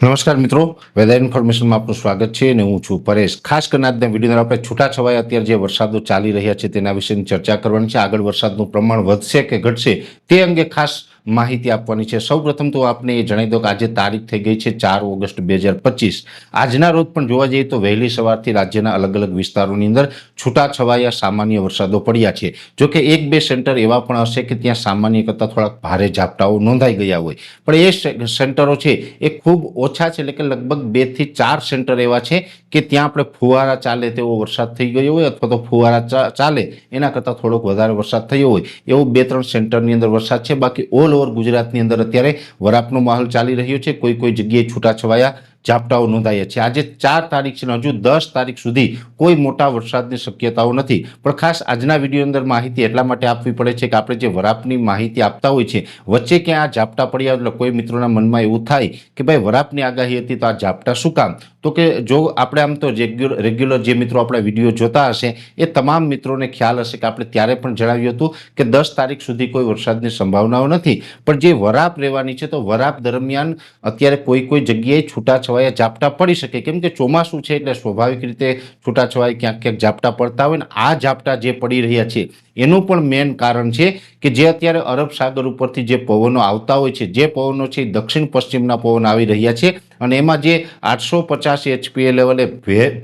નમસ્કાર મિત્રો વેધર ઇન્ફોર્મેશનમાં આપનું સ્વાગત છે અને હું છું પરેશ. ખાસ કરીને આજના અંદર આપણે છૂટાછવાયા અત્યારે જે વરસાદો ચાલી રહ્યા છે તેના વિશેની ચર્ચા કરવાની છે. આગળ વરસાદનું પ્રમાણ વધશે કે ઘટશે તે અંગે ખાસ માહિતી આપવાની છે. સૌપ્રથમ તો આપને એ જણાવી દો કે આજે તારીખ થઈ ગઈ છે ચાર ઓગસ્ટ બે હજાર પચીસ. આજના રોજ પણ જોવા જઈએ તો વહેલી સવારથી રાજ્યના અલગ અલગ વિસ્તારોની અંદર છૂટાછવાયા સામાન્ય વરસાદો પડ્યા છે. જો કે એક બે સેન્ટર એવા પણ હશે કે ત્યાં સામાન્ય કરતાં થોડાક ભારે ઝાપટાઓ નોંધાઈ ગયા હોય. પણ એ સેન્ટરો છે એ ખૂબ ઓછા છે. એટલે કે લગભગ બેથી ચાર સેન્ટર એવા છે કે ત્યાં આપણે ફુવારા ચાલે તેવો વરસાદ થઈ ગયો હોય અથવા તો ફુવારા ચાલે, એના કરતાં થોડોક વધારે વરસાદ થયો હોય. એવું બે ત્રણ સેન્ટરની અંદર વરસાદ છે. બાકી ઓલ ઓવર ગુજરાતની અંદર અત્યારે વરાપનો માહોલ ચાલી રહ્યો છે. કોઈ કોઈ જગ્યાએ છૂટાછવાયા ઝાપટાઓ નોંધાયા છે. આજે ચાર તારીખ છે હજુ દસ તારીખ સુધી કોઈ મોટા વરસાદની શક્યતાઓ નથી. પણ ખાસ આજના વીડિયો અંદર માહિતી એટલા માટે આપવી પડે છે કે આપણે જે વરાપની માહિતી આપતા હોય છે, વચ્ચે ક્યાં આ ઝાપટા પડ્યા એટલે કોઈ મિત્રોના મનમાં એવું થાય કે ભાઈ વરાપની આગાહી હતી તો આ ઝાપટા શું કામ? તો કે જો આપણે આમ તો રેગ્યુલર જે મિત્રો આપણા વીડિયો જોતા હશે, એ તમામ મિત્રોને ખ્યાલ હશે કે આપણે ત્યારે પણ જણાવ્યું હતું કે દસ તારીખ સુધી કોઈ વરસાદની સંભાવનાઓ નથી. પણ જે વરાપ રહેવાની છે તો વરાપ દરમિયાન અત્યારે કોઈ કોઈ જગ્યાએ છૂટાછવાયા ઝાપટા પડી શકે. કેમ કે ચોમાસું છે એટલે સ્વાભાવિક રીતે છૂટાછવાયા ક્યાંક ક્યાંક ઝાપટા પડતા હોય ને આ ઝાપટા જે પડી રહ્યા છે, એનું પણ મેન કારણ છે કે જે અત્યારે અરબ સાગર ઉપરથી જે પવનો આવતા હોય છે, જે પવનો છે દક્ષિણ પશ્ચિમના પવન આવી રહ્યા છે. અને એમાં જે આઠસો પચાસ એચપીએ લેવલે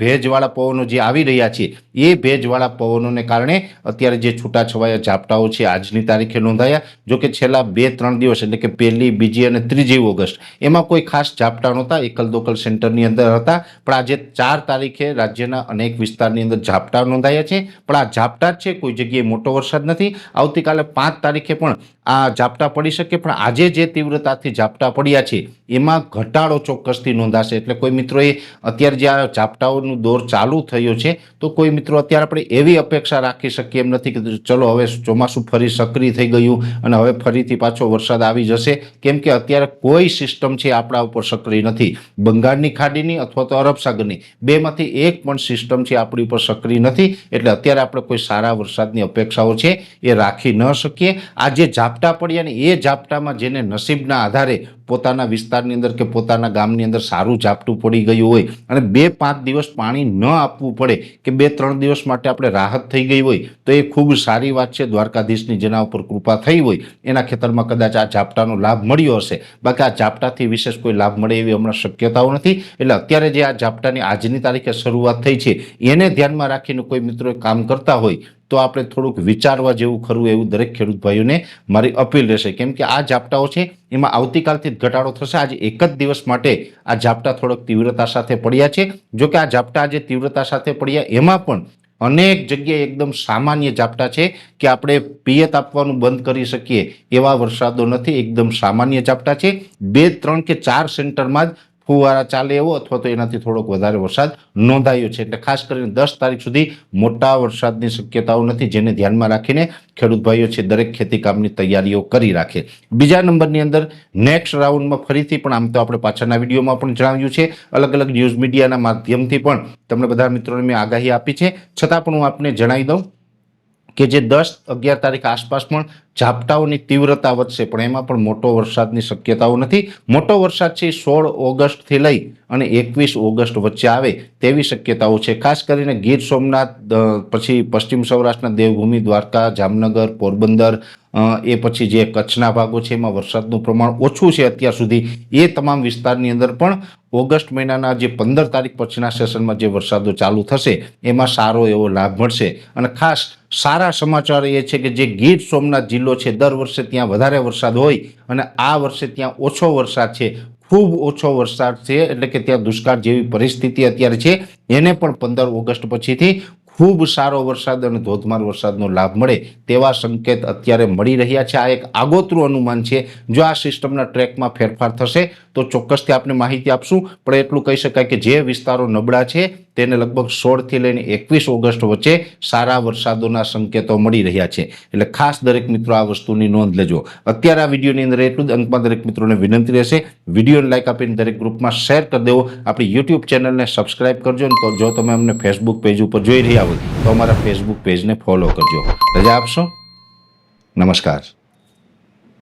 ભેજવાળા પવનો જે આવી રહ્યા છે, એ ભેજવાળા પવનોને કારણે અત્યારે જે છૂટાછવાયા ઝાપટાઓ છે, આજની તારીખે નોંધાયા, જો કે છેલ્લા બે ત્રણ દિવસ, એટલે કે પહેલી, બીજી અને ત્રીજી ઓગસ્ટ, એમાં કોઈ ખાસ ઝાપટા નહોતા એકલ દોકલ સેન્ટરની અંદર હતા, પણ આજે ચાર તારીખે રાજ્યના અનેક વિસ્તારની અંદર ઝાપટા નોંધાયા છે, પણ આ ઝાપટા જ છે, કોઈ જગ્યાએ મોટો વરસાદ નથી, આવતીકાલે પાંચ તારીખે પણ આ ઝાપટા પડી શકે, પણ આજે જે તીવ્રતાથી ઝાપટા પડ્યા છે, એમાં ઘટાડો ચોક્કસથી નોંધાશે. એટલે કોઈ મિત્રોએ અત્યારે જે આ ઝાપટાઓનું દોર ચાલુ થયો છે, તો કોઈ મિત્રો અત્યારે આપણે એવી અપેક્ષા રાખી શકીએ એમ નથી કે ચલો હવે ચોમાસું ફરી સક્રિય થઈ ગયું અને હવે ફરીથી પાછો વરસાદ આવી જશે. કેમ કે અત્યારે કોઈ સિસ્ટમ છે આપણા ઉપર સક્રિય નથી. બંગાળની ખાડીની અથવા તો અરબ સાગરની બેમાંથી એક પણ સિસ્ટમ છે આપણી ઉપર સક્રિય નથી. એટલે અત્યારે આપણે કોઈ સારા વરસાદની અપેક્ષાઓ છે એ રાખી ન શકીએ. આ જે ઝાપટા પડ્યા ને એ ઝાપટામાં જેને નસીબના આધારે પોતાના વિસ્તારની અંદર કે પોતાના ગામની અંદર સારું ઝાપટું પડી ગયું હોય અને બે પાંચ દિવસ પાણી ન આપવું પડે કે બે ત્રણ દિવસ માટે આપણે રાહત થઈ ગઈ હોય, તો એ ખૂબ સારી વાત છે. દ્વારકાધીશની જેના ઉપર કૃપા થઈ હોય, એના ખેતરમાં કદાચ આ ઝાપટાનો લાભ મળ્યો હશે. બાકી આ ઝાપટાથી વિશેષ કોઈ લાભ મળે એવી હમણાં શક્યતાઓ નથી. એટલે અત્યારે જે આ ઝાપટાની આજની તારીખે શરૂઆત થઈ છે, એને ધ્યાનમાં રાખીને કોઈ મિત્રો કામ કરતા હોય તો આપણે થોડુંક વિચારવા જેવું ખરું એવું દરેક ખેડૂત ભાઈઓને મારી અપીલ રહેશે. કેમ કે આ ઝાપટાઓ છે, એમાં આવતીકાલથી જ ઘટાડો થશે. આજે એક જ દિવસ માટે આ ઝાપટા થોડોક તીવ્રતા સાથે પડ્યા છે. જો કે આ ઝાપટા આજે તીવ્રતા સાથે પડ્યા, એમાં પણ અનેક જગ્યાએ એકદમ સામાન્ય ઝાપટા છે કે આપણે પિયત આપવાનું બંધ કરી શકીએ એવા વરસાદો નથી. એકદમ સામાન્ય ઝાપટા છે. બે, ત્રણ કે ચાર સેન્ટરમાં જ ફુવારા ચાલે એવો અથવા તો એનાથી થોડોક વધારે વરસાદ નોંધાયો છે. એટલે ખાસ કરીને દસ તારીખ સુધી મોટા વરસાદની શક્યતાઓ નથી જેને ધ્યાનમાં રાખીને ખેડૂત ભાઈઓ છે દરેક ખેતી કામની તૈયારીઓ કરી રાખે. બીજા નંબરની અંદર નેક્સ્ટ રાઉન્ડમાં ફરીથી પણ આમ તો આપણે પાછળના વિડીયોમાં પણ જણાવ્યું છે. અલગ અલગ ન્યૂઝ મીડિયાના માધ્યમથી પણ તમને બધા મિત્રોને મેં આગાહી આપી છે. છતાં પણ હું આપને જણાવી દઉં કે જે દસ અગિયાર તારીખ આસપાસ પણ ઝાપટાઓની તીવ્રતા વધશે, પણ એમાં પણ મોટો વરસાદની શક્યતાઓ નથી. મોટો વરસાદ છે સોળ ઓગસ્ટથી લઈ અને એકવીસ ઓગસ્ટ વચ્ચે આવે તેવી શક્યતાઓ છે. ખાસ કરીને ગીર સોમનાથ પછી પશ્ચિમ સૌરાષ્ટ્રના દેવભૂમિ, દ્વારકા, જામનગર, પોરબંદર એ પછી જે કચ્છના ભાગો છે એમાં વરસાદનું પ્રમાણ ઓછું છે અત્યાર સુધી. એ તમામ વિસ્તારની અંદર પણ ઓગસ્ટ મહિનાના જે પંદર તારીખ પછીના સેશનમાં જે વરસાદો ચાલુ થશે, એમાં સારો એવો લાભ મળશે. અને ખાસ સારા સમાચાર એ છે કે જે ગીર સોમનાથ જિલ્લો છે. દર વર્ષે ત્યાં વધારે વરસાદ હોય અને આ વર્ષે ત્યાં ઓછો વરસાદ છે. ખૂબ ઓછો વરસાદ છે એટલે કે ત્યાં દુષ્કાળ જેવી પરિસ્થિતિ અત્યારે છે. એને પણ પંદર ઓગસ્ટ પછીથી ખૂબ સારો વરસાદ અને ધોધમાર વરસાદનો લાભ મળે તેવા સંકેત અત્યારે મળી રહ્યા છે. આ એક આગોતરું અનુમાન છે. જો આ સિસ્ટમના ટ્રેકમાં ફેરફાર થશે તો ચોક્કસથી આપને માહિતી આપશું. પણ એટલું કહી શકાય કે જે વિસ્તારો નબળા છે તેને લગભગ સોળથી લઈને એકવીસ ઓગસ્ટ વચ્ચે સારા વરસાદોના સંકેતો મળી રહ્યા છે. એટલે ખાસ દરેક મિત્રો આ વસ્તુની નોંધ લેજો. અત્યારે આ વિડીયોની અંદર એટલું જ. અંતમાં દરેક મિત્રોને વિનંતી રહેશે, વિડીયોને લાઈક આપીને દરેક ગ્રુપમાં શેર કરી દેવો. આપણી યુટ્યુબ ચેનલને સબસ્ક્રાઇબ કરજો ને તો જો તમે અમને ફેસબુક પેજ ઉપર જોઈ રહ્યા હોય, તો અમારા ફેસબુક પેજને ફોલો કરજો. રજા આપશો? નમસ્કાર.